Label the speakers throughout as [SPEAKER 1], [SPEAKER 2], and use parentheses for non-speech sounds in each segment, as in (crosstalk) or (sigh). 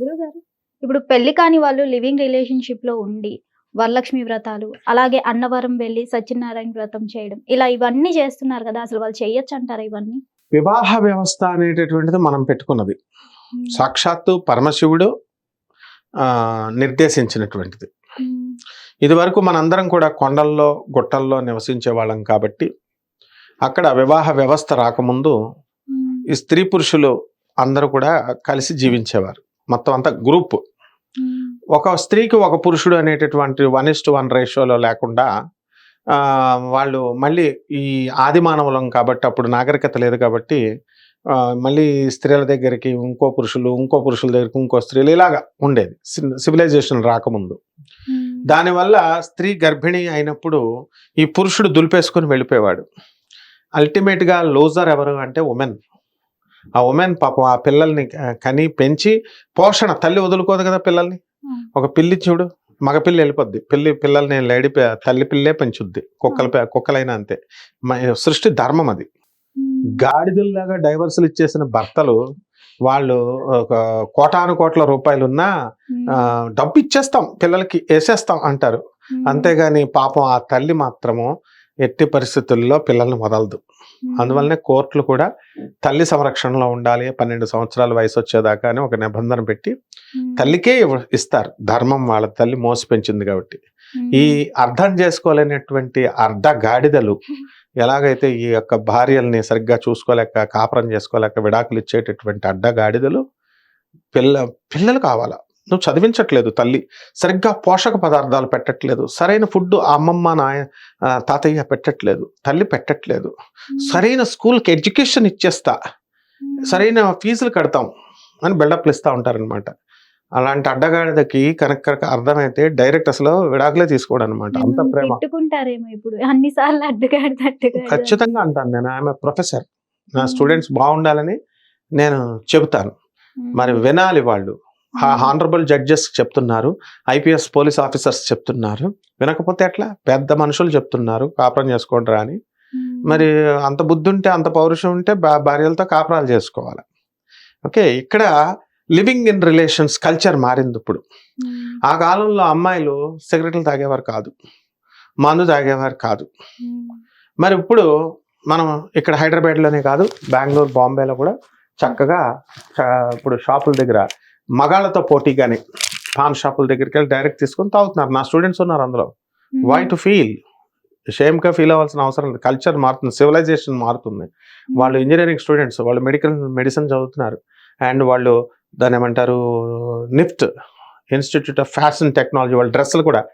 [SPEAKER 1] గురుగారు? ఇప్పుడు పెళ్ళి కాని వాళ్ళు లివింగ్ రిలేషన్షిప్లో ఉండి వరలక్ష్మి వ్రతాలు అలాగే అన్నవరం వెళ్ళి సత్యనారాయణ వ్రతం చేయడం ఇలా ఇవన్నీ చేస్తున్నారు కదా అసలు వాళ్ళు చేయొచ్చు అంటారా ఇవన్నీ?
[SPEAKER 2] వివాహ వ్యవస్థ అనేటటువంటిది మనం పెట్టుకున్నది. సాక్షాత్తు పరమశివుడు ఆ, నిర్దేశించినటువంటిది.
[SPEAKER 1] ఉమ్,
[SPEAKER 2] ఇది వరకు మనందరం కూడా కొండల్లో గుట్టల్లో నివసించే వాళ్ళం కాబట్టి అక్కడ వివాహ వ్యవస్థ రాకముందు ఈ స్త్రీ పురుషులు అందరూ కూడా కలిసి జీవించేవారు. మొత్తం అంతా గ్రూప్. ఒక స్త్రీకి ఒక పురుషుడు అనేటటువంటి వన్ ఇస్ టు వన్ రేషియోలో లేకుండా వాళ్ళు మళ్ళీ ఈ ఆది మానవులం కాబట్టి అప్పుడు నాగరికత లేదు కాబట్టి మళ్ళీ స్త్రీల దగ్గరికి ఇంకో పురుషులు ఇంకో పురుషుల దగ్గరికి ఇంకో స్త్రీలు ఇలాగా ఉండేది. సివిలైజేషన్ రాకముందు. దానివల్ల స్త్రీ గర్భిణి అయినప్పుడు ఈ పురుషుడు దులిపేసుకుని వెళ్ళిపోయేవాడు. అల్టిమేట్గా లూజర్ ఎవరు అంటే ఉమెన్. ఆ ఉమెన్ పాపం ఆ పిల్లల్ని కని పెంచి పోషణ తల్లి వదులుకోదు కదా పిల్లల్ని. ఒక పిల్లి చూడు మగ పిల్లి వెళ్ళిపోద్ది. పిల్లి పిల్లల్ని లేడి తల్లి పిల్లే పెంచుద్ది. కుక్కల కుక్కలైనా అంతే. సృష్టి ధర్మం అది. గాడిదల్లాగా డైవర్సులు ఇచ్చేసిన భర్తలు వాళ్ళు ఒక కోటాను కోట్ల రూపాయలు ఉన్నా
[SPEAKER 1] ఉమ్,
[SPEAKER 2] ఆ, డబ్బు ఇచ్చేస్తాం పిల్లలకి వేసేస్తాం అంటారు. అంతేగాని పాపం ఆ తల్లి మాత్రము ఎట్టి పరిస్థితుల్లో పిల్లల్ని వదలదు అందువల్లనే కోర్టులు కూడా తల్లి సంరక్షణలో ఉండాలి పన్నెండు సంవత్సరాల వయసు వచ్చేదాకా అని ఒక నిబంధన పెట్టి తల్లికే ఇస్తారు. ధర్మం వాళ్ళ తల్లి మోసి పెంచింది కాబట్టి. ఈ అర్థం చేసుకోలేనటువంటి అర్ధ గాడిదలు ఎలాగైతే ఈ యొక్క భార్యల్ని సరిగ్గా చూసుకోలేక కాపురం చేసుకోలేక విడాకులు ఇచ్చేటటువంటి అడ్డ గాడిదలు పిల్ల పిల్లలు కావాలా? నువ్వు చదివించట్లేదు తల్లి. సరిగ్గా పోషక పదార్థాలు పెట్టట్లేదు. సరైన ఫుడ్ అమ్మమ్మ నాయ తాతయ్య పెట్టట్లేదు. తల్లి పెట్టట్లేదు. సరైన స్కూల్కి ఎడ్యుకేషన్ ఇచ్చేస్తా. సరైన ఫీజులు కడతాం అని బిల్డప్లు ఇస్తూ ఉంటారనమాట అలాంటి అడ్డగాడిదకి కనుక అర్థమైతే డైరెక్ట్ అసలు విడాకులే తీసుకోవడం అనమాట అంత ప్రేమ.
[SPEAKER 1] ఇప్పుడు.
[SPEAKER 2] ఖచ్చితంగా అంటాను నేను. ఆమె ప్రొఫెసర్. నా. స్టూడెంట్స్ బాగుండాలని నేను చెబుతాను. మరి వినాలి వాళ్ళు. హానరబుల్ జడ్జెస్ చెప్తున్నారు ఐపీఎస్ పోలీస్ ఆఫీసర్స్ చెప్తున్నారు. వినకపోతే ఎట్లా? పెద్ద మనుషులు చెప్తున్నారు కాపురం చేసుకోండి అని. మరి అంత బుద్ధి ఉంటే అంత పౌరుషం ఉంటే భార్యలతో కాపురాలు చేసుకోవాలి. ఓకే ఇక్కడ లివింగ్ ఇన్ రిలేషన్స్ కల్చర్ మారింది ఇప్పుడు. ఆ కాలంలో అమ్మాయిలు సిగరెట్లు తాగేవారు కాదు మందు తాగేవారు కాదు. మరి ఇప్పుడు మనం ఇక్కడ హైదరాబాద్లోనే కాదు బెంగళూరు బాంబేలో కూడా చక్కగా ఇప్పుడు షాపుల దగ్గర మగాళ్ళతో పోటీగానే పాన్ షాపుల దగ్గరికి వెళ్ళి డైరెక్ట్ తీసుకొని తాగుతున్నారు. నా స్టూడెంట్స్ ఉన్నారు అందులో. వై టు ఫీల్ షేమ్గా ఫీల్ అవ్వాల్సిన అవసరం లేదు. కల్చర్ మారుతుంది సివిలైజేషన్ మారుతుంది. వాళ్ళు ఇంజనీరింగ్ స్టూడెంట్స్ వాళ్ళు మెడికల్ మెడిసిన్ చదువుతున్నారు. అండ్ వాళ్ళు దాన్ని ఏమంటారు NIFT institute of fashion technology వాళ్ళ డ్రెస్సులు కూడా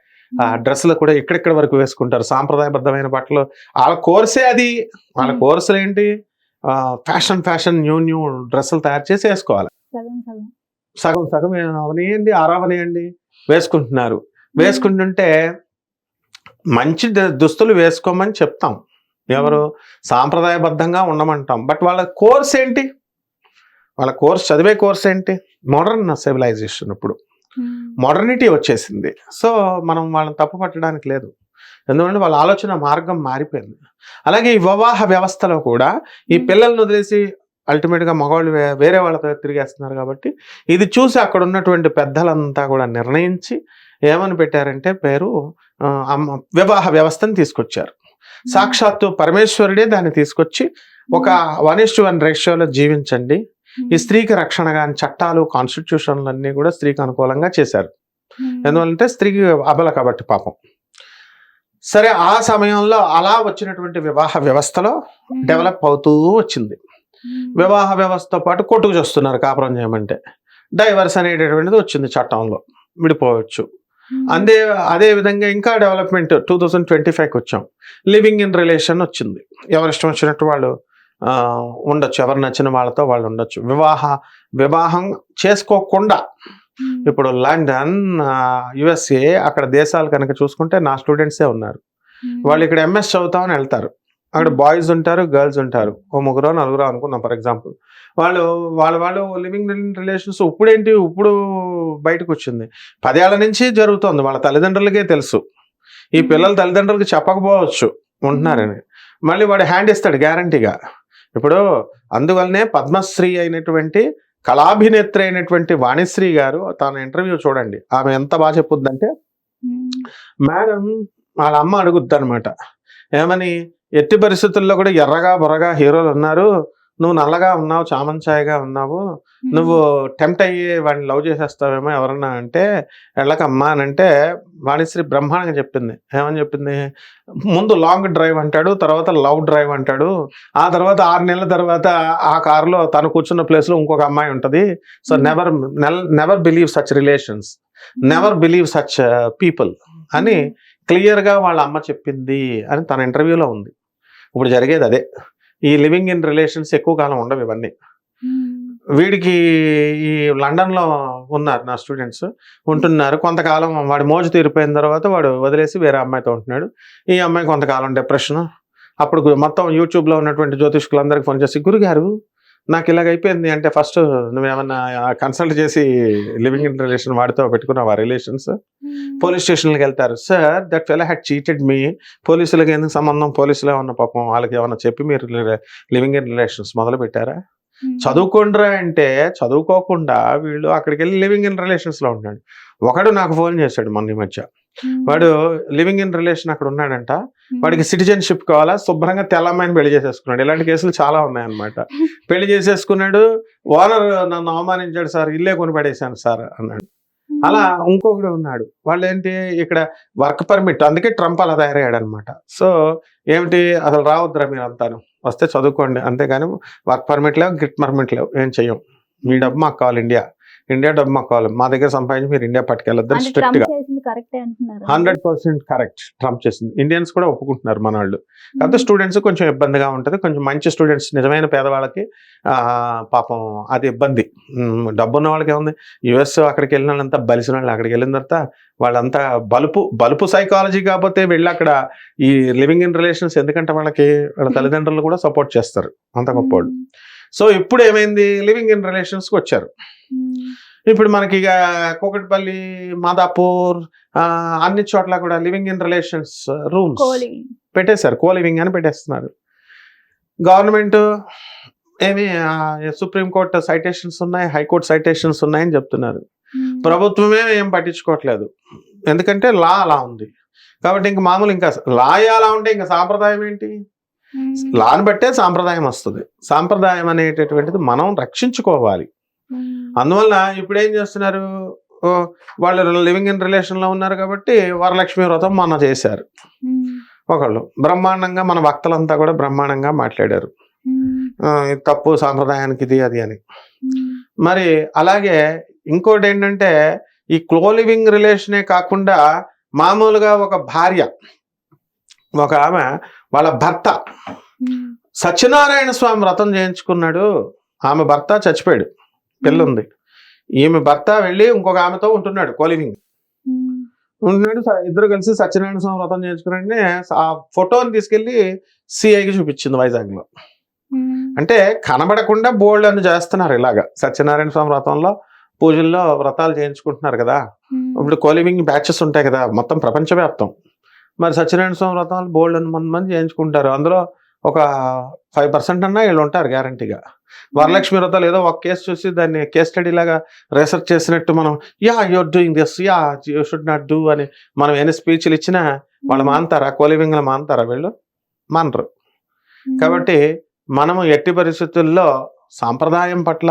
[SPEAKER 2] ఆ డ్రెస్సులు కూడా ఎక్కడెక్కడ వరకు వేసుకుంటారు? సాంప్రదాయబద్ధమైన బట్టలు వాళ్ళ కోర్సే అది. వాళ్ళ. కోర్సులు ఏంటి? ఫ్యాషన్ ఫ్యాషన్ న్యూ న్యూ డ్రెస్సులు తయారు చేసి వేసుకోవాలి.
[SPEAKER 1] సగం సగం
[SPEAKER 2] అవనియండి ఆరవనియండి వేసుకుంటున్నారు. వేసుకుంటుంటే మంచి దుస్తులు వేసుకోమని చెప్తాం. ఎవరు? సాంప్రదాయబద్ధంగా ఉండమంటాం. బట్ వాళ్ళ కోర్స్ ఏంటి? వాళ్ళ కోర్స్ చదివే కోర్స్ ఏంటి? మోడర్న్ సివిలైజేషన్ ఇప్పుడు. మోడర్నిటీ వచ్చేసింది. సో మనం వాళ్ళని తప్పు పట్టడానికి లేదు. ఎందుకంటే వాళ్ళ ఆలోచన మార్గం మారిపోయింది. అలాగే ఈ వివాహ వ్యవస్థలో కూడా ఈ పిల్లల్ని వదిలేసి అల్టిమేట్గా మగవాళ్ళు వేరే వాళ్ళతో తిరిగేస్తున్నారు కాబట్టి ఇది చూసి అక్కడ ఉన్నటువంటి పెద్దలంతా కూడా నిర్ణయించి ఏమని పెట్టారంటే పేరు వివాహ వ్యవస్థను తీసుకొచ్చారు. సాక్షాత్తు పరమేశ్వరుడే దాన్ని తీసుకొచ్చి ఒక వన్ ఇస్ టు వన్ రేషియోలో జీవించండి. ఈ స్త్రీకి రక్షణ కాని చట్టాలు కాన్స్టిట్యూషన్లు అన్నీ కూడా స్త్రీకి అనుకూలంగా చేశారు. ఎందువల్లంటే స్త్రీకి అబల కాబట్టి పాపం. సరే ఆ సమయంలో అలా వచ్చినటువంటి వివాహ వ్యవస్థలో డెవలప్ అవుతూ వచ్చింది. వివాహ వ్యవస్థతో పాటు కొట్టుకు చేస్తున్నారు కాపురం చేయమంటే. డైవర్స్ అనేటటువంటిది వచ్చింది చట్టంలో. విడిపోవచ్చు. అందే అదే విధంగా ఇంకా డెవలప్మెంట్ టూ థౌజండ్ ట్వంటీ ఫైవ్కి వచ్చాం. లివింగ్ ఇన్ రిలేషన్ వచ్చింది. ఎవరి ఇష్టం వచ్చినట్టు వాళ్ళు ఉండొచ్చు. ఎవరు నచ్చిన వాళ్ళతో వాళ్ళు ఉండొచ్చు. వివాహ వివాహం చేసుకోకుండా. ఇప్పుడు లండన్ యుఎస్ఏ అక్కడ దేశాలు కనుక చూసుకుంటే నా స్టూడెంట్సే ఉన్నారు. వాళ్ళు ఇక్కడ ఎంఎస్ చదువుతామని వెళ్తారు. అక్కడ బాయ్స్ ఉంటారు గర్ల్స్ ఉంటారు. ఓ ముగ్గురు నలుగురు అనుకున్నాం ఫర్ ఎగ్జాంపుల్ వాళ్ళు వాళ్ళ వాళ్ళు లివింగ్ రిలేషన్స్ ఇప్పుడేంటి? ఇప్పుడు బయటకు వచ్చింది. పదేళ్ళ నుంచి జరుగుతోంది. వాళ్ళ తల్లిదండ్రులకే తెలుసు. ఈ పిల్లల తల్లిదండ్రులకి చెప్పకపోవచ్చు. ఉంటున్నారని. మళ్ళీ వాడు హ్యాండ్ ఇస్తాడు గ్యారంటీగా ఇప్పుడు అందువల్లనే పద్మశ్రీ అయినటువంటి కళాభినేత్రి అయినటువంటి వాణిశ్రీ గారు తన ఇంటర్వ్యూ చూడండి. ఆమె ఎంత బాగా చెప్పుద్దంటే మేడం వాళ్ళ అమ్మ అడుగుద్ది అనమాట ఏమని? ఎట్టి పరిస్థితుల్లో కూడా ఎర్రగా బొరగా హీరోలు ఉన్నారు. నువ్వు నల్లగా ఉన్నావు చామంచాయగా ఉన్నావు. నువ్వు టెంప్ట్ అయ్యి వాడిని లవ్ చేసేస్తావేమో ఎవరన్నా అంటే వెళ్ళకమ్మా అని అంటే వాణిశ్రీ బ్రహ్మాండంగా చెప్పింది. ఏమని చెప్పింది? ముందు లాంగ్ డ్రైవ్ అంటాడు తర్వాత లవ్ డ్రైవ్ అంటాడు. ఆ తర్వాత ఆరు నెలల తర్వాత ఆ కారులో తను కూర్చున్న ప్లేస్లో ఇంకొక అమ్మాయి ఉంటది. So. Never never believe such relations. Never believe such people అని క్లియర్గా వాళ్ళ అమ్మ చెప్పింది అని తన ఇంటర్వ్యూలో ఉంది. ఇప్పుడు జరిగేది అదే. ఈ లివింగ్ ఇన్ రిలేషన్స్ ఎక్కువ కాలం ఉండవు ఇవన్నీ.
[SPEAKER 1] ఉమ్,
[SPEAKER 2] వీడికి ఈ లండన్లో ఉన్నారు నా స్టూడెంట్స్. ఉంటున్నారు. కొంతకాలం వాడి మోజు తీరిపోయిన తర్వాత వాడు వదిలేసి వేరే అమ్మాయితో ఉంటున్నాడు. ఈ అమ్మాయి కొంతకాలం డిప్రెషన్. అప్పుడు మొత్తం యూట్యూబ్లో ఉన్నటువంటి జ్యోతిష్కులందరికీ ఫోన్ చేసి గురుగారు నాకు ఇలాగ అయిపోయింది. అంటే ఫస్ట్ నువ్వేమన్నా కన్సల్ట్ చేసి లివింగ్ ఇన్ రిలేషన్ వాడితో పెట్టుకున్నావు ఆ రిలేషన్స్?
[SPEAKER 1] ఉమ్,
[SPEAKER 2] పోలీస్ స్టేషన్కి వెళ్తారు. Sir that fella had cheated me. పోలీసులకి ఎందుకు సంబంధం? పోలీసులే ఉన్న పాపం వాళ్ళకి ఏమన్నా చెప్పి మీరు లివింగ్ ఇన్ రిలేషన్స్ మొదలు పెట్టారా?
[SPEAKER 1] ఉమ్,
[SPEAKER 2] చదువుకోండిరా అంటే చదువుకోకుండా వీళ్ళు అక్కడికి వెళ్ళి లివింగ్ ఇన్ రిలేషన్స్లో ఉన్నాడు ఒకడు నాకు ఫోన్ చేశాడు మొన్న మధ్య. వాడు లివింగ్ ఇన్ రిలేషన్ అక్కడ ఉన్నాడంట. వాడికి సిటిజన్షిప్ కావాలా? శుభ్రంగా తెల్లమ్మాయిని పెళ్ళి చేసేసుకున్నాడు. ఇలాంటి కేసులు చాలా ఉన్నాయన్నమాట. (laughs) పెళ్ళి చేసేసుకున్నాడు. ఓనర్ నన్ను అవమానించాడు సార్. ఇల్లే కొని పడేశాను సార్ అన్నాడు. అలా ఇంకొకడు ఉన్నాడు. వాళ్ళు ఏంటి ఇక్కడ వర్క్ పర్మిట్ అందుకే ట్రంప్ అలా తయారయ్యాడు అనమాట సో ఏమిటి? అసలు రావద్దురా మీరు అంతాను వస్తే చదువుకోండి. అంతేగాని వర్క్ పర్మిట్ లేవు గిట్ పర్మిట్ లేవు. ఏం చెయ్యం? మీ డబ్బు మాకు కావాలి ఇండియా. ఇండియా డబ్బు మాకు కావాలి. మా దగ్గర సంపాదించి మీరు ఇండియా పట్టుకెళ్ళొద్దని
[SPEAKER 1] అంటే కరెక్టే అంటున్నారు.
[SPEAKER 2] హండ్రెడ్ పర్సెంట్ కరెక్ట్ ట్రంప్ చేసింది. ఇండియన్స్ కూడా ఒప్పుకుంటున్నారు మన వాళ్ళు కాకపోతే స్టూడెంట్స్ కొంచెం ఇబ్బందిగా ఉంటుంది. కొంచెం మంచి స్టూడెంట్స్ నిజమైన పేదవాళ్ళకి పాపం అది ఇబ్బంది. డబ్బు ఉన్న వాళ్ళకి ఏముంది? యుఎస్ అక్కడికి వెళ్ళిన వాళ్ళంతా బలిసిన వాళ్ళు అక్కడికి వెళ్ళిన తర్వాత వాళ్ళంతా బలుపు బలుపు సైకాలజీ కాకపోతే వెళ్ళి అక్కడ ఈ లివింగ్ ఇన్ రిలేషన్స్ ఎందుకంటే వాళ్ళకి వాళ్ళ తల్లిదండ్రులు కూడా సపోర్ట్ చేస్తారు. అంత గొప్పవాడు సో ఇప్పుడు ఏమైంది? లివింగ్ ఇన్ రిలేషన్స్కి వచ్చారు. ఇప్పుడు మనకి ఇక కూకట్పల్లి మాదాపూర్ అన్ని చోట్ల కూడా లివింగ్ ఇన్ రిలేషన్స్ రూమ్స్ పెట్టేశారు. కో లివింగ్ అని పెట్టేస్తున్నారు. గవర్నమెంట్ ఏమి సుప్రీం కోర్టు సైటేషన్స్ ఉన్నాయి హైకోర్టు సైటేషన్స్ ఉన్నాయని చెప్తున్నారు.
[SPEAKER 1] ఉమ్,
[SPEAKER 2] ప్రభుత్వమే ఏం పట్టించుకోవట్లేదు. ఎందుకంటే లా అలా ఉంది. కాబట్టి ఇంక మామూలు ఇంకా లా అలా ఉంటే ఇంకా సాంప్రదాయం ఏంటి?
[SPEAKER 1] ఉమ్,
[SPEAKER 2] లాని బట్టే సాంప్రదాయం వస్తుంది. సాంప్రదాయం అనేటటువంటిది మనం రక్షించుకోవాలి. అందువల్ల ఇప్పుడు ఏం చేస్తున్నారు వాళ్ళు లివింగ్ ఇన్ రిలేషన్లో ఉన్నారు కాబట్టి వరలక్ష్మి వ్రతం మొన్న చేశారు. ఒకళ్ళు బ్రహ్మాండంగా మన భక్తులంతా కూడా బ్రహ్మాండంగా మాట్లాడారు. తప్పు సాంప్రదాయానికి ఇది అది అని. మరి అలాగే ఇంకోటి ఏంటంటే ఈ క్లో లివింగ్ రిలేషనే కాకుండా మామూలుగా ఒక భార్య ఒక ఆమె వాళ్ళ భర్త సత్యనారాయణ స్వామి వ్రతం చేయించుకున్నాడు. ఆమె భర్త చచ్చిపోయాడు. పిల్లుంది ఈమె భర్త వెళ్ళి ఇంకొక ఆమెతో ఉంటున్నాడు కోలివింగ్
[SPEAKER 1] ఉమ్,
[SPEAKER 2] ఉంటున్నాడు ఇద్దరు కలిసి సత్యనారాయణ స్వామి వ్రతం చేయించుకున్నాడని ఆ ఫోటోని తీసుకెళ్ళి సిఐకి చూపించింది వైజాగ్లో
[SPEAKER 1] ఉమ్,
[SPEAKER 2] అంటే కనబడకుండా బోల్డ్ అని చేస్తున్నారు ఇలాగా. సత్యనారాయణ స్వామి వ్రతంలో పూజల్లో వ్రతాలు చేయించుకుంటున్నారు కదా. ఇప్పుడు కోలివింగ్ బ్యాచెస్ ఉంటాయి కదా మొత్తం ప్రపంచవ్యాప్తం. మరి సత్యనారాయణ స్వామి వ్రతాలు బోల్డ్ అని మంది మంది చేయించుకుంటారు. అందులో ఒక ఫైవ్ పర్సెంట్ అన్నా వీళ్ళు ఉంటారు గ్యారంటీగా వరలక్ష్మి వ్రతాలు ఏదో ఒక కేసు చూసి దాన్ని కేస్ స్టడీ లాగా రీసెర్చ్ చేసినట్టు మనం ya you're doing this ya you should not do అని మనం ఎన్ని స్పీచ్లు ఇచ్చినా వాళ్ళు మాంతారా? కోలివింగ్లు మాంతారా వీళ్ళు? మానరు.
[SPEAKER 1] ఉమ్,
[SPEAKER 2] కాబట్టి మనము ఎట్టి పరిస్థితుల్లో సాంప్రదాయం పట్ల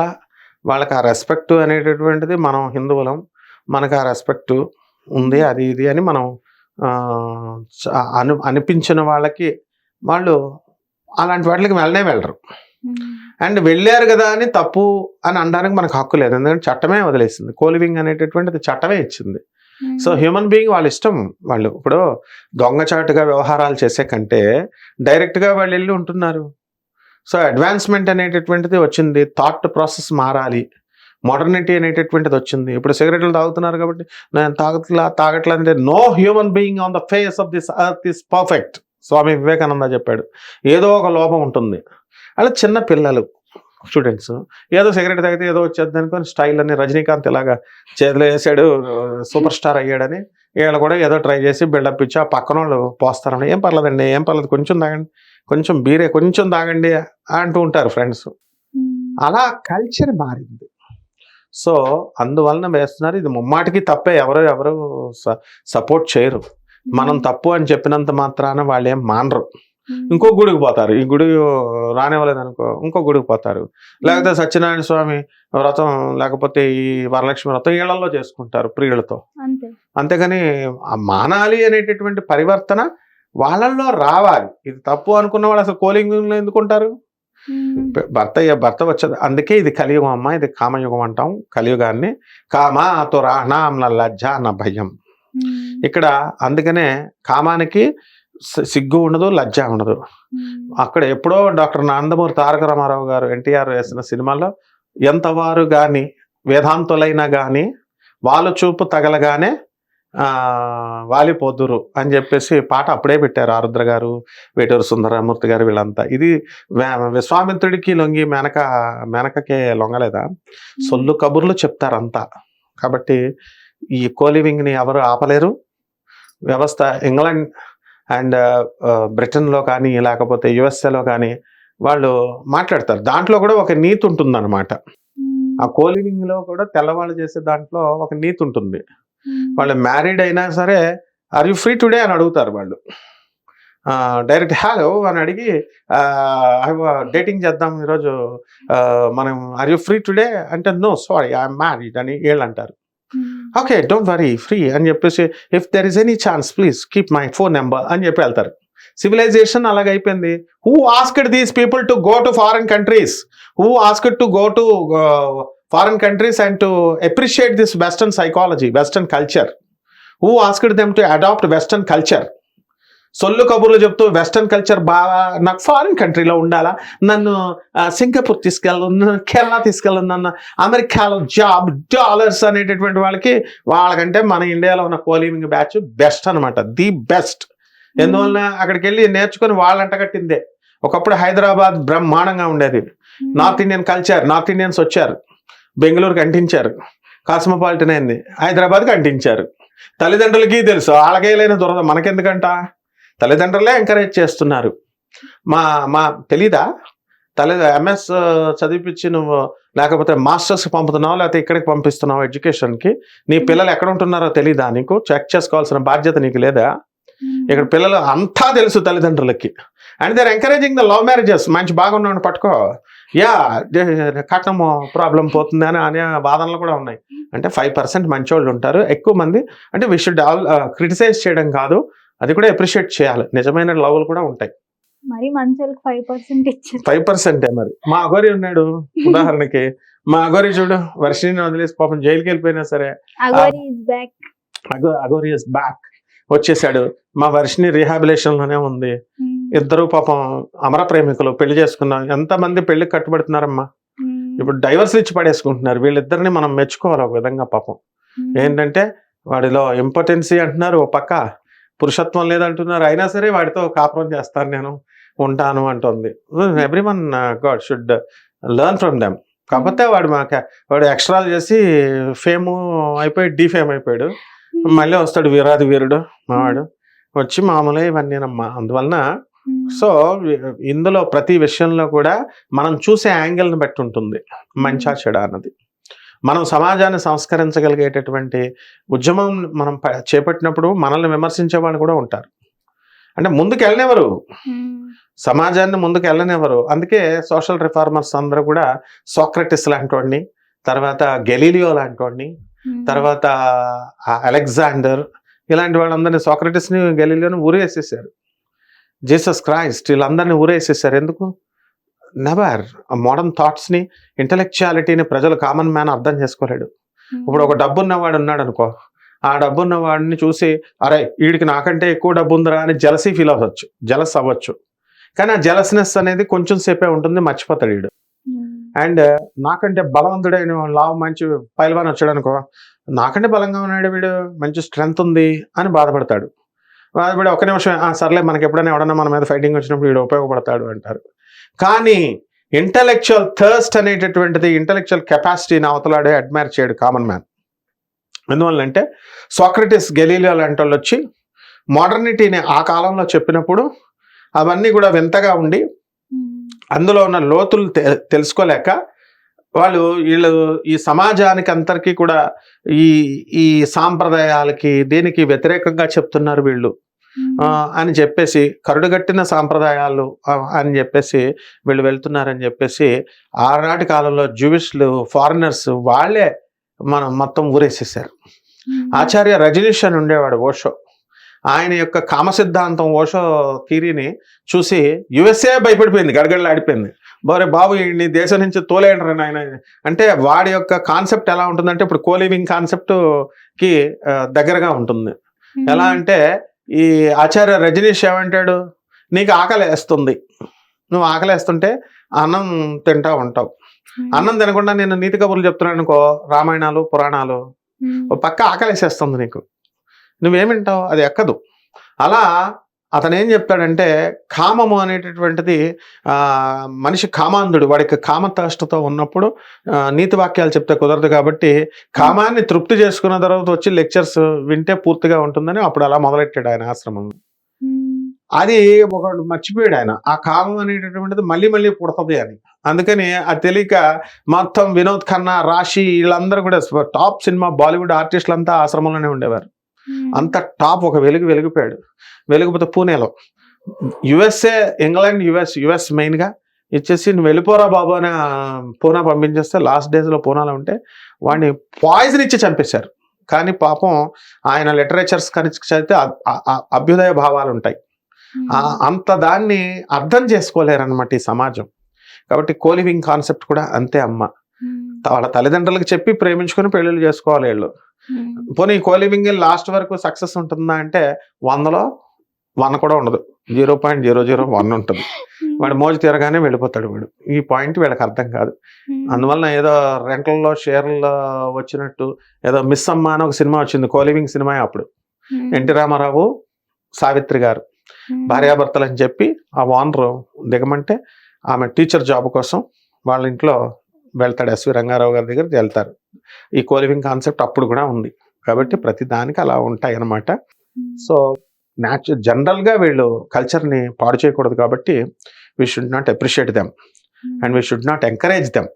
[SPEAKER 2] వాళ్ళకి ఆ రెస్పెక్ట్ అనేటటువంటిది మనం హిందువులం మనకు ఆ రెస్పెక్ట్ ఉంది అది ఇది అని మనం అను అనిపించిన వాళ్ళకి వాళ్ళు అలాంటి వాటికి వెళ్ళనే వెళ్ళరు.
[SPEAKER 1] ఉమ్,
[SPEAKER 2] అండ్ వెళ్ళారు కదా అని తప్పు అని అనడానికి మనకు హక్కు లేదు. ఎందుకంటే చట్టమే వదిలేసింది. కోలివింగ్ అనేటటువంటిది చట్టమే ఇచ్చింది. సో హ్యూమన్ బీయింగ్ వాళ్ళ ఇష్టం వాళ్ళు. ఇప్పుడు దొంగచాటుగా వ్యవహారాలు చేసే కంటే డైరెక్ట్గా వాళ్ళు వెళ్ళి ఉంటున్నారు. సో అడ్వాన్స్మెంట్ అనేటటువంటిది వచ్చింది. థాట్ ప్రాసెస్ మారాలి. మోడర్నిటీ అనేటటువంటిది వచ్చింది. ఇప్పుడు సిగరెట్లు తాగుతున్నారు కాబట్టి నేను తాగట్లా తాగట్లా అంటే no human being on the face of this earth is perfect Swami Vivekananda చెప్పాడు. ఏదో ఒక లోపం ఉంటుంది. అలా చిన్న పిల్లలు స్టూడెంట్స్ ఏదో సిగరెట్ తాగితే ఏదో వచ్చేది అనుకొని స్టైల్ అని రజనీకాంత్ ఇలాగా చేతిలో వేసాడు సూపర్ స్టార్ అయ్యాడని వీళ్ళు కూడా ఏదో ట్రై చేసి బిల్డప్ ఇచ్చి ఆ పక్కన వాళ్ళు పోస్తారని ఏం పర్లేదండి ఏం పర్లేదు కొంచెం తాగండి కొంచెం బీరే కొంచెం తాగండి అంటూ ఉంటారు ఫ్రెండ్స్ అలా కల్చర్ మారింది. సో అందువలన వేస్తున్నారు ఇది ముమ్మాటికి తప్పే ఎవరు ఎవరు సపోర్ట్ చేయరు. మనం తప్పు అని చెప్పినంత మాత్రాన వాళ్ళు ఏం మానరు. ఇంకో గుడికి పోతారు. ఈ గుడి రానివ్వలేదు అనుకో ఇంకో గుడికి పోతారు. లేకపోతే సత్యనారాయణ స్వామి వ్రతం లేకపోతే ఈ వరలక్ష్మి వ్రతం ఇళ్ళలో చేసుకుంటారు ప్రియులతో.
[SPEAKER 1] అంతే.
[SPEAKER 2] అంతేగాని ఆ మానాలి అనేటటువంటి పరివర్తన వాళ్ళల్లో రావాలి. ఇది తప్పు అనుకున్న వాళ్ళు అసలు కోలింగ్ ఎందుకుంటారు. భర్త భర్త వచ్చేది. అందుకే ఇది కలియుగం అమ్మ ఇది కామయుగం అంటాం కలియుగాన్ని. కామ తురాణ లజ్జ అన్న భయం. ఇక్కడ అందుకనే కామానికి సిగ్గు ఉండదు లజ్జ ఉండదు. అక్కడ ఎప్పుడో డాక్టర్ నందమూరి తారక రామారావు గారు ఎన్టీఆర్ వేసిన సినిమాలో ఎంతవారు గాని వేదాంతులైనా గాని వాళ్ళు చూపు తగలగానే ఆ వాలిపోదురు అని చెప్పేసి పాట అప్పుడే పెట్టారు ఆరుద్ర గారు వేటూరు సుందరమూర్తి గారు వీళ్ళంతా. ఇది విశ్వామిత్రుడికి లొంగి మేనక మేనకకే లొంగలేదా? సొల్లు కబుర్లు చెప్తారంతా. కాబట్టి ఈ కోలివింగ్ని ఎవరు ఆపలేరు. వ్యవస్థ ఇంగ్లాండ్ అండ్ బ్రిటన్లో కానీ లేకపోతే యుఎస్ఏలో కానీ వాళ్ళు మాట్లాడతారు దాంట్లో కూడా ఒక నీతి ఉంటుందన్నమాట. ఆ కోలివింగ్లో కూడా తెల్లవాళ్ళు చేసే దాంట్లో ఒక నీతి ఉంటుంది. వాళ్ళు మ్యారీడ్ అయినా సరే ఆర్ యూ ఫ్రీ టుడే అని అడుగుతారు వాళ్ళు డైరెక్ట్ హలో అని అడిగి డేటింగ్ చేద్దాం ఈరోజు మనం ఆర్ యూ ఫ్రీ టుడే అంటే నో సారీ ఐఎమ్ మ్యారీడ్ అని వీళ్ళు అంటారు. ఓకే డోంట్ వరీ ఫ్రీ అని చెప్పేసి if there is any chance please keep my phone number అని చెప్పి వెళ్తారు. Civilisation అలాగైపోయింది. Who asked these people to go to foreign countries who asked to go to foreign countries and to appreciate this western psychology western culture who asked them to adapt western culture సొల్లు కబుర్లు చెప్తూ western culture బాగా నాకు foreign కంట్రీలో ఉండాలా? నన్ను Singapore తీసుకెళ్ళు కేరళ తీసుకెళ్ళు నన్ను అమెరికాలో జాబ్ డాలర్స్ అనేటటువంటి వాళ్ళకి వాళ్ళకంటే మన ఇండియాలో ఉన్న కోలివింగ్ బ్యాచ్ బెస్ట్ అన్నమాట. The best. ఎందువలన అక్కడికి వెళ్ళి నేర్చుకుని వాళ్ళంట కట్టిందే. ఒకప్పుడు హైదరాబాద్ బ్రహ్మాండంగా ఉండేది. North Indian culture north Indians వచ్చారు. బెంగళూరుకి అంటించారు. కాస్మోపాలిటన్ అయింది హైదరాబాద్కి అంటించారు. తల్లిదండ్రులకి తెలుసు వాళ్ళకే లేని దురద మనకెందుకంట? తల్లిదండ్రులే ఎంకరేజ్ చేస్తున్నారు. మా మా తెలీదా? తల్లి ఎంఎస్ చదివిపించి నువ్వు లేకపోతే మాస్టర్స్కి పంపుతున్నావు? లేకపోతే ఇక్కడికి పంపిస్తున్నావు ఎడ్యుకేషన్కి నీ పిల్లలు ఎక్కడ ఉంటున్నారో తెలీదా నీకు? చెక్ చేసుకోవాల్సిన బాధ్యత నీకు లేదా. ఇక్కడ పిల్లలు అంతా తెలుసు తల్లిదండ్రులకి. And their encouraging the love marriages మంచి బాగున్నాడు పట్టుకో. యా కట్నము ప్రాబ్లం పోతుంది అని అనే వాదనలు కూడా ఉన్నాయి. అంటే ఫైవ్ పర్సెంట్ మంచోళ్ళు ఉంటారు. ఎక్కువ మంది అంటే వి షుడ్ ఆల్ క్రిటిసైజ్ చేయడం కాదు. అది కూడా అప్రిషియేట్ చేయాలి. నిజమైన లవ్లు కూడా ఉంటాయి.
[SPEAKER 1] మరి మంచోళ్ళకి ఫైవ్ పర్సెంట్ ఇచ్చారు.
[SPEAKER 2] ఫైవ్ పర్సెంటే మరి? మా అగోరి ఉన్నాడు. ఉదాహరణకి మా అగోరి చూడు వర్షిని వదిలేసి పాపం జైలుకి వెళ్ళిపోయినా సరే
[SPEAKER 1] అగోరి ఇస్ బ్యాక్
[SPEAKER 2] అగో అగోరి ఇస్ బ్యాక్ వచ్చేసాడు. మా వర్షిని రీహాబిలేషన్లోనే ఉంది. ఇద్దరు పాపం అమర ప్రేమికులు పెళ్ళి చేసుకున్నాం. ఎంతమంది పెళ్ళికి కట్టుబడుతున్నారమ్మా? ఇప్పుడు డైవర్స్ ఇచ్చి పడేసుకుంటున్నారు. వీళ్ళిద్దరిని మనం మెచ్చుకోవాలి ఒక విధంగా పాపం. ఏంటంటే వాడిలో ఇంపార్టెన్సీ అంటున్నారు ఓ పక్క. పురుషత్వం లేదంటున్నారు. అయినా సరే వాడితో కాపురం చేస్తాను నేను ఉంటాను అంటుంది. Every one god should learn from them కాకపోతే వాడు మా వాడు ఎక్స్ట్రా చేసి ఫేమ్ అయిపోయి డీఫేమ్ అయిపోయాడు. మళ్ళీ వస్తాడు వీరాది వీరుడు మావాడు. వచ్చి మామూలే ఇవన్నీనమ్మా. అందువలన సో ఇందులో ప్రతి విషయంలో కూడా మనం చూసే యాంగిల్ని బట్టి ఉంటుంది. మంచా చెడ అన్నది. మనం సమాజాన్ని సంస్కరించగలిగేటటువంటి ఉద్యమం మనం చేపట్టినప్పుడు మనల్ని విమర్శించే వాళ్ళు కూడా ఉంటారు. అంటే ముందుకు వెళ్ళనివ్వరు సమాజాన్ని ముందుకు వెళ్ళనివ్వరు అందుకే సోషల్ రిఫార్మర్స్ అందరూ కూడా సోక్రటిస్ లాంటి తర్వాత గెలీలియో లాంటి తర్వాత అలెగ్జాండర్ ఇలాంటి వాళ్ళందరినీ సోక్రటిస్ని గెలీలియోని ఊరేసేసారు జీసస్ క్రైస్ట్ వీళ్ళందరినీ ఊరేసేసారు ఎందుకు? నెవర్ మోడర్న్ థాట్స్ని ఇంటలెక్చువాలిటీని ప్రజలు కామన్ మ్యాన్ అర్థం చేసుకోలేడు. ఇప్పుడు ఒక డబ్బున్నవాడు ఉన్నాడు అనుకో ఆ డబ్బున్న వాడిని చూసి అరే వీడికి నాకంటే ఎక్కువ డబ్బు ఉందిరా అని జలసీ ఫీల్ అవ్వచ్చు జలస్ అవ్వచ్చు. కానీ ఆ జలస్నెస్ అనేది కొంచెం సేపే ఉంటుంది మర్చిపోతాడు వీడు అండ్ నాకంటే బలవంతుడైన లావు మంచి పైల్వాన్ వచ్చాడు అనుకో నాకంటే బలంగా ఉన్నాడు వీడు మంచి స్ట్రెంగ్త్ ఉంది అని బాధపడతాడు. బాధపడి ఒక నిమిషం "ఆ, సర్లే మనకి ఎప్పుడైనా ఎవడన్నా మన మీద ఫైటింగ్ వచ్చినప్పుడు వీడు ఉపయోగపడతాడు అంటారు. కానీ ఇంటలెక్చువల్ థర్స్ట్ అనేటటువంటిది ఇంటలెక్చువల్ కెపాసిటీని అవతలాడే అడ్మైర్ చేయడు కామన్ మ్యాన్ ఎందువల్లంటే సోక్రటిస్ గెలీలియో లాంటి వాళ్ళు వచ్చి మోడర్నిటీని ఆ కాలంలో చెప్పినప్పుడు అవన్నీ కూడా వింతగా ఉండి అందులో ఉన్న లోతులు తె- తెలుసుకోలేక వాళ్ళు వీళ్ళు ఈ సమాజానికి అందరికీ కూడా ఈ ఈ సాంప్రదాయాలకి దేనికి వ్యతిరేకంగా చెప్తున్నారు వీళ్ళు. అని చెప్పేసి కరుడుగట్టిన సాంప్రదాయాలు అని చెప్పేసి వీళ్ళు వెళ్తున్నారని చెప్పేసి ఆనాటి కాలంలో జూయిష్లు ఫారినర్స్ వాళ్ళే మనం మొత్తం ఊరేసేసారు ఆచార్య రజనీష్ అని ఉండేవాడు ఓషో. ఆయన యొక్క కామ సిద్ధాంతం ఓషో థీరీని చూసి యుఎస్ఏ భయపడిపోయింది గడగడలాడిపోయింది. బరే బాబు ఈ దేశం నుంచి తోలేయండి ఆయన అంటే వాడి యొక్క కాన్సెప్ట్ ఎలా ఉంటుందంటే ఇప్పుడు కోలివింగ్ కాన్సెప్ట్కి ఆ, దగ్గరగా ఉంటుంది. ఎలా అంటే ఈ ఆచార్య రజనీష్ ఏమంటాడు? నీకు ఆకలి వేస్తుంది నువ్వు ఆకలి వేస్తుంటే అన్నం తింటా ఉంటావు. అన్నం తినకుండా నేను నీతి కబుర్లు చెప్తున్నాను అనుకో రామాయణాలు పురాణాలు పక్క ఆకలేసేస్తుంది నీకు. నువ్వేమింటావు అది ఎక్కదు. అలా అతను ఏం చెప్తాడంటే కామము అనేటటువంటిది ఆ మనిషి కామాంధుడు వాడికి కామతాష్టతో ఉన్నప్పుడు ఆ, నీతి వాక్యాలు చెప్తే కుదరదు కాబట్టి కామాన్ని తృప్తి చేసుకున్న తర్వాత వచ్చి లెక్చర్స్ వింటే పూర్తిగా ఉంటుందని అప్పుడు అలా మొదలెట్టాడు ఆయన ఆశ్రమం. అది ఒకడు మర్చిపోయాడు ఆయన. ఆ కామం అనేటటువంటిది మళ్ళీ మళ్ళీ పుడుతుంది అని. అందుకని అది తెలియక మొత్తం వినోద్ ఖన్నా రాశి వీళ్ళందరూ కూడా టాప్ సినిమా బాలీవుడ్ ఆర్టిస్టులు అంతా ఆశ్రమంలోనే ఉండేవారు. అంత టాప్ ఒక వెలుగు వెలిగిపోయాడు. వెలిగిపోతే పూణేలో. యుఎస్ఏ ఇంగ్లాండ్ యుఎస్ యుఎస్ మెయిన్గా ఇచ్చేసి నువ్వు వెళ్ళిపోరా బాబు అని పూనా పంపించేస్తే లాస్ట్ డేస్లో పూనాలో ఉంటే వాడిని పాయిజన్ ఇచ్చి చంపేశారు. కానీ పాపం ఆయన లిటరేచర్స్ కానీ చదివితే అభ్యుదయ భావాలు ఉంటాయి. ఆ, అంత దాన్ని అర్థం చేసుకోలేరన్నమాట ఈ సమాజం. కాబట్టి కోలివింగ్ కాన్సెప్ట్ కూడా అంతే అమ్మ. వాళ్ళ తల్లిదండ్రులకు చెప్పి ప్రేమించుకొని పెళ్ళిళ్ళు చేసుకోవాలి వీళ్ళు. పోనీ ఈ కోలివింగ్ లాస్ట్ వరకు సక్సెస్ ఉంటుందా అంటే వందలో వన్ కూడా ఉండదు. Zero point zero zero one ఉంటుంది. వాడు మోజు తీరగానే వెళ్ళిపోతాడు వాడు. ఈ పాయింట్ వీళ్ళకి అర్థం కాదు. అందువలన ఏదో రెంట్లలో షేర్లలో వచ్చినట్టు ఏదో మిస్ అమ్మ అని ఒక సినిమా వచ్చింది. కోలివింగ్ సినిమా అప్పుడు. ఎన్టీ రామారావు సావిత్రి గారు భార్యాభర్తలు అని చెప్పి ఆ ఓనర్ దిగమంటే ఆమె టీచర్ జాబ్ కోసం వాళ్ళ ఇంట్లో వెళ్తాడు ఎస్వి రంగారావు గారి దగ్గర వెళ్తారు. ఈ కోలివింగ్ కాన్సెప్ట్ అప్పుడు కూడా ఉంది. కాబట్టి ప్రతి దానికి అలా ఉంటాయి అన్నమాట. సో న్యాచు జనరల్గా వీళ్ళు కల్చర్ని పాడు చేయకూడదు కాబట్టి we should not appreciate them and we should not encourage them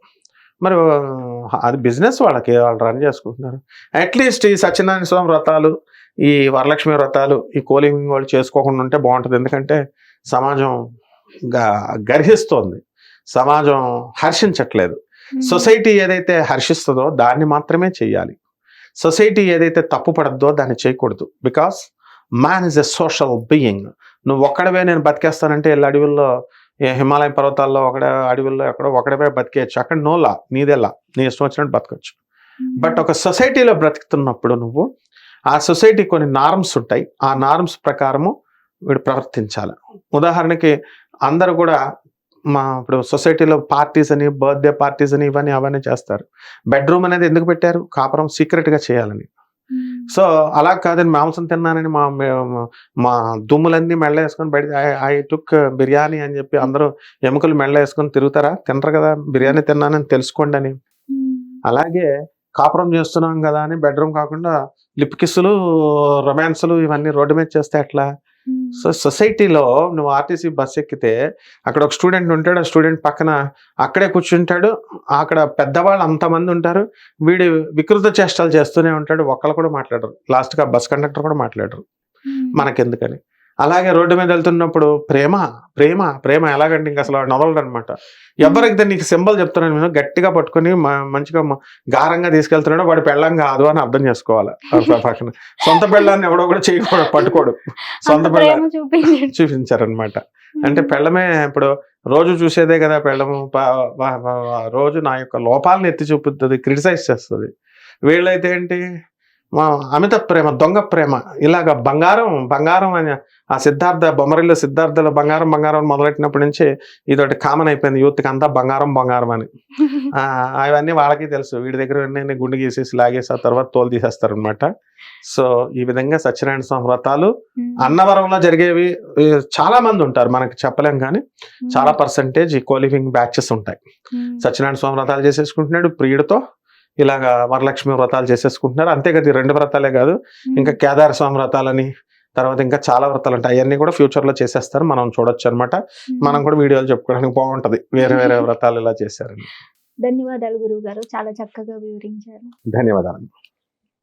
[SPEAKER 2] మరి అది బిజినెస్ వాళ్ళకి వాళ్ళు రన్ చేసుకుంటున్నారు. అట్లీస్ట్ ఈ సత్యనారాయణ స్వామి వ్రతాలు ఈ వరలక్ష్మి వ్రతాలు ఈ కోలింగ్ వాళ్ళు చేసుకోకుండా ఉంటే బాగుంటుంది. ఎందుకంటే సమాజం గా- గర్హిస్తోంది. సమాజం హర్షించట్లేదు. సొసైటీ ఏదైతే హర్షిస్తుందో దాన్ని మాత్రమే చేయాలి సొసైటీ ఏదైతే తప్పు పడద్దో దాన్ని చేయకూడదు. Because man is a social being నువ్వు ఒక్కడవే నేను బతికేస్తానంటే వెళ్ళి అడవుల్లో హిమాలయ పర్వతాల్లో ఒకడే అడవుల్లో ఎక్కడో ఒకడవే బతికేయచ్చు. అక్కడ నోలా నీదెలా నీ ఇష్టం వచ్చినట్టు బతకచ్చు. బట్ ఒక సొసైటీలో బ్రతుకుతున్నప్పుడు నువ్వు ఆ సొసైటీ కొన్ని నార్మ్స్ ఉంటాయి. ఆ నార్మ్స్ ప్రకారము వీడు ప్రవర్తించాలి. ఉదాహరణకి అందరూ కూడా మా ఇప్పుడు సొసైటీలో పార్టీస్ అని బర్త్డే పార్టీస్ అని ఇవన్నీ అవన్నీ చేస్తారు. బెడ్రూమ్ అనేది ఎందుకు పెట్టారు? కాపురం సీక్రెట్గా చేయాలని సో అలా కాదని మాంసం తిన్నానని మా మే- మా దుమ్ములన్నీ మెళ్ళ వేసుకొని బయట ఐ టుక్ బిర్యానీ అని చెప్పి అందరూ ఎముకలు మెళ్ళ వేసుకొని తిరుగుతారా? తినరు కదా బిర్యానీ తిన్నానని తెలుసుకోండి అని. అలాగే కాపురం చేస్తున్నాం కదా అని బెడ్రూమ్ కాకుండా లిప్ కిస్సులు రొమాన్స్లు ఇవన్నీ రోడ్డు మీద చేస్తే ఎట్లా? సో సొసైటీలో నువ్వు ఆర్టీసీ బస్ ఎక్కితే అక్కడ ఒక స్టూడెంట్ ఉంటాడు ఆ స్టూడెంట్ పక్కన అక్కడే కూర్చుంటాడు. అక్కడ పెద్దవాళ్ళు అంతమంది ఉంటారు. వీడు వికృత చేష్టలు చేస్తూనే ఉంటాడు. ఒక్కళ్ళు కూడా మాట్లాడరు. లాస్ట్గా బస్ కండక్టర్ కూడా మాట్లాడరు. మనకెందుకని? అలాగే రోడ్డు మీద వెళ్తున్నప్పుడు ప్రేమ ప్రేమ ప్రేమ ఎలాగంటే ఇంకా అసలు నవలడు అనమాట ఎవరైతే నీకు సింబల్ చెప్తున్నాను నేను గట్టిగా పట్టుకొని మంచిగా గారంగా తీసుకెళ్తున్నాడో వాడి పెళ్ళం కాదు అని అర్థం చేసుకోవాలి. పక్కన. సొంత పెళ్ళాన్ని ఎవడో కూడా చేయకూడదు పట్టుకోడు. సొంత పెళ్ళ చూపించారనమాట అంటే పెళ్ళమే ఇప్పుడు రోజు చూసేదే కదా పెళ్ళము. రోజు నా యొక్క లోపాలను ఎత్తి చూపుతుంది క్రిటిసైజ్ చేస్తుంది. వీళ్ళైతే ఏంటి? అమిత ప్రేమ దొంగ ప్రేమ ఇలాగ బంగారం బంగారం అని ఆ సిద్ధార్థ బొమ్మరిల్లు సిద్ధార్థలో బంగారం బంగారం మొదలెట్టినప్పటి నుంచి ఇదొకటి కామన్ అయిపోయింది. యూత్కి అంతా బంగారం బంగారం అని. (laughs) అవన్నీ వాళ్ళకి తెలుసు. వీడి దగ్గర అన్నీ గుండు గీసేసి లాగేసి ఆ తర్వాత తోలు తీసేస్తారు అనమాట సో ఈ విధంగా సత్యనారాయణ స్వామి వ్రతాలు అన్నవరంలో జరిగేవి చాలా మంది ఉంటారు. మనకి చెప్పలేం కానీ చాలా పర్సంటేజ్ ఈ కోలివింగ్ బ్యాచెస్ ఉంటాయి సత్యనారాయణ స్వామి వ్రతాలు చేసేసుకుంటున్నాడు ప్రియుడితో. ఇలాగా వరలక్ష్మి వ్రతాలు చేసేసుకుంటున్నారు. అంతే కదా ఈ రెండు వ్రతాలే కాదు ఇంకా కేదార స్వామి వ్రతాలని తర్వాత ఇంకా చాలా వ్రతాలు ఉంటాయి అవన్నీ కూడా ఫ్యూచర్లో చేసేస్తారు మనం చూడొచ్చు అనమాట మనం కూడా వీడియోలు చెప్పుకోవడానికి బాగుంటది. వేరే వేరే వ్రతాలు ఇలా చేశారని.
[SPEAKER 1] ధన్యవాదాలు గురువు గారు చాలా చక్కగా వివరించారు.
[SPEAKER 2] ధన్యవాదాలు.